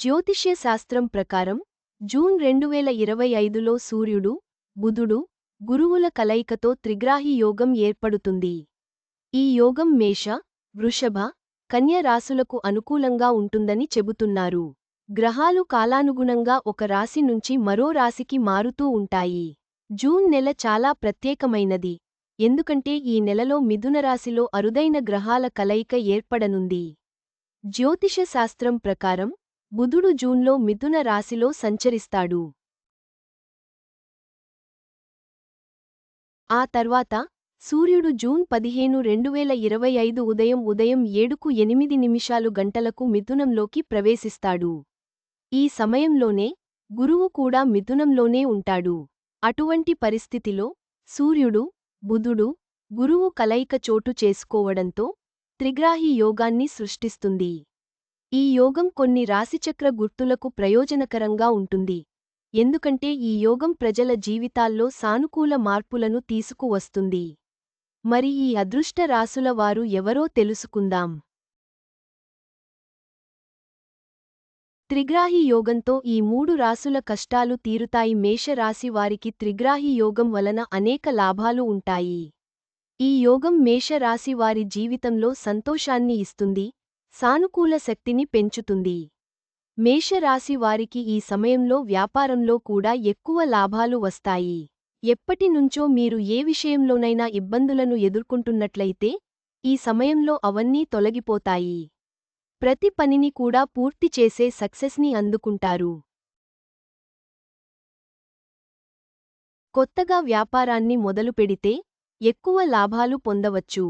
జ్యోతిష్య శాస్త్రం ప్రకారం జూన్ రెండు వేల ఇరవై ఐదులో సూర్యుడు బుధుడు గురువుల కలయికతో త్రిగ్రాహి యోగం ఏర్పడుతుంది. ఈ యోగం మేష వృషభ కన్య రాసులకు అనుకూలంగా ఉంటుందని చెబుతున్నారు. గ్రహాలు కాలానుగుణంగా ఒక రాశి నుంచి మరో రాశికి మారుతూ ఉంటాయి. జూన్ నెల చాలా ప్రత్యేకమైనది. ఎందుకంటే ఈ నెలలో మిథునరాశిలో అరుదైన గ్రహాల కలయిక ఏర్పడనుంది. జ్యోతిష శాస్త్రం ప్రకారం బుధుడు జూన్లో మిథున రాశిలో సంచరిస్తాడు. ఆ తర్వాత సూర్యుడు జూన్ పదిహేను రెండువేల ఇరవై ఐదు ఉదయం ఉదయం ఏడుకు ఎనిమిది నిమిషాలు గంటలకు మిథునంలోకి ప్రవేశిస్తాడు. ఈ సమయంలోనే గురువు కూడా మిథునంలోనే ఉంటాడు. అటువంటి పరిస్థితిలో సూర్యుడు బుధుడు గురువు కలయిక చోటు చేసుకోవడంతో త్రిగ్రాహి యోగాన్ని సృష్టిస్తుంది. ఈ యోగం కొన్ని రాశిచక్ర గుర్తులకు ప్రయోజనకరంగా ఉంటుంది. ఎందుకంటే ఈ యోగం ప్రజల జీవితాల్లో సానుకూల మార్పులను తీసుకువస్తుంది. మరి ఈ అదృష్ట రాసుల వారు ఎవరో తెలుసుకుందాం. త్రిగ్రాహి యోగంతో ఈ మూడు రాసుల కష్టాలు తీరుతాయి. మేషరాశి వారికి త్రిగ్రాహి యోగం వలన అనేక లాభాలు ఉంటాయి. ఈ యోగం మేషరాశి వారి జీవితంలో సంతోషాన్ని ఇస్తుంది. సానుకూల శక్తిని పెంచుతుంది. మేషరాశి వారికి ఈ సమయంలో వ్యాపారంలో కూడా ఎక్కువ లాభాలు వస్తాయి. ఎప్పటినుంచో మీరు ఏ విషయంలోనైనా ఇబ్బందులను ఎదుర్కొంటున్నట్లయితే ఈ సమయంలో అవన్నీ తొలగిపోతాయి. ప్రతి పనిని కూడా పూర్తి చేసే సక్సెస్ని అందుకుంటారు. కొత్తగా వ్యాపారాన్ని మొదలుపెడితే ఎక్కువ లాభాలు పొందవచ్చు.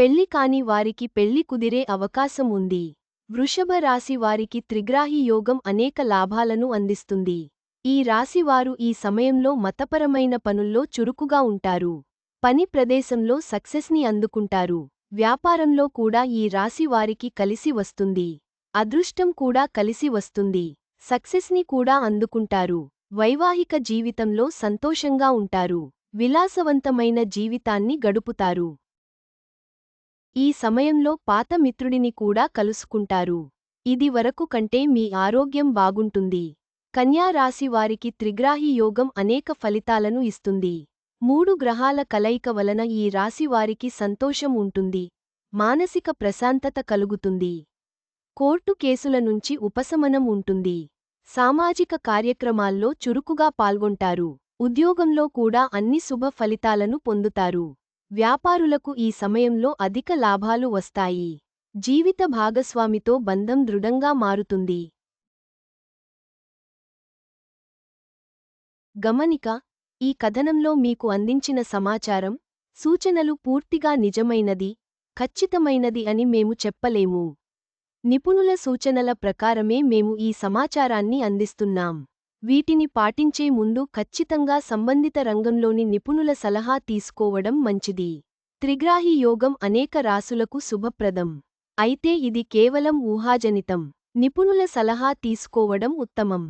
పెళ్ళి కాని వారికి పెళ్ళి కుదిరే అవకాశం ఉంది. వృషభ రాశి వారికి త్రిగ్రాహి యోగం అనేక లాభాలను అందిస్తుంది. ఈ రాశివారు ఈ సమయంలో మతపరమైన పనుల్లో చురుకుగా ఉంటారు. పని ప్రదేశంలో సక్సెస్ని అందుకుంటారు. వ్యాపారంలో కూడా ఈ రాశి వారికి కలిసి వస్తుంది. అదృష్టం కూడా కలిసి వస్తుంది. సక్సెస్ని కూడా అందుకుంటారు. వైవాహిక జీవితంలో సంతోషంగా ఉంటారు. విలాసవంతమైన జీవితాన్ని గడుపుతారు. ఈ సమయంలో పాత మిత్రుడిని కూడా కలుసుకుంటారు. ఇది వరకు కంటే మీ ఆరోగ్యం బాగుంటుంది. కన్యా రాశి వారికి త్రిగ్రాహి యోగం అనేక ఫలితాలను ఇస్తుంది. మూడు గ్రహాల కలయిక వలన ఈ రాశి వారికి సంతోషం ఉంటుంది. మానసిక ప్రశాంతత కలుగుతుంది. కోర్టు కేసుల నుంచి ఉపశమనం ఉంటుంది. సామాజిక కార్యక్రమాల్లో చురుకుగా పాల్గొంటారు. ఉద్యోగంలో కూడా అన్ని శుభ ఫలితాలను పొందుతారు. వ్యాపారులకు ఈ సమయంలో అధిక లాభాలు వస్తాయి. జీవిత భాగస్వామితో బంధం దృఢంగా మారుతుంది. గమనిక ఈ కథనంలో మీకు అందించిన సమాచారం సూచనలు పూర్తిగా నిజమైనది ఖచ్చితమైనది అని మేము చెప్పలేము. నిపుణుల సూచనల ప్రకారమే మేము ఈ సమాచారాన్ని అందిస్తున్నాం. వీటిని పాటించే ముందు ఖచ్చితంగా సంబంధిత రంగంలోని నిపుణుల సలహా తీసుకోవడం మంచిది. త్రిగ్రాహి యోగం అనేక రాసులకు శుభప్రదం. అయితే ఇది కేవలం ఊహాజనితం. నిపుణుల సలహా తీసుకోవడం ఉత్తమం.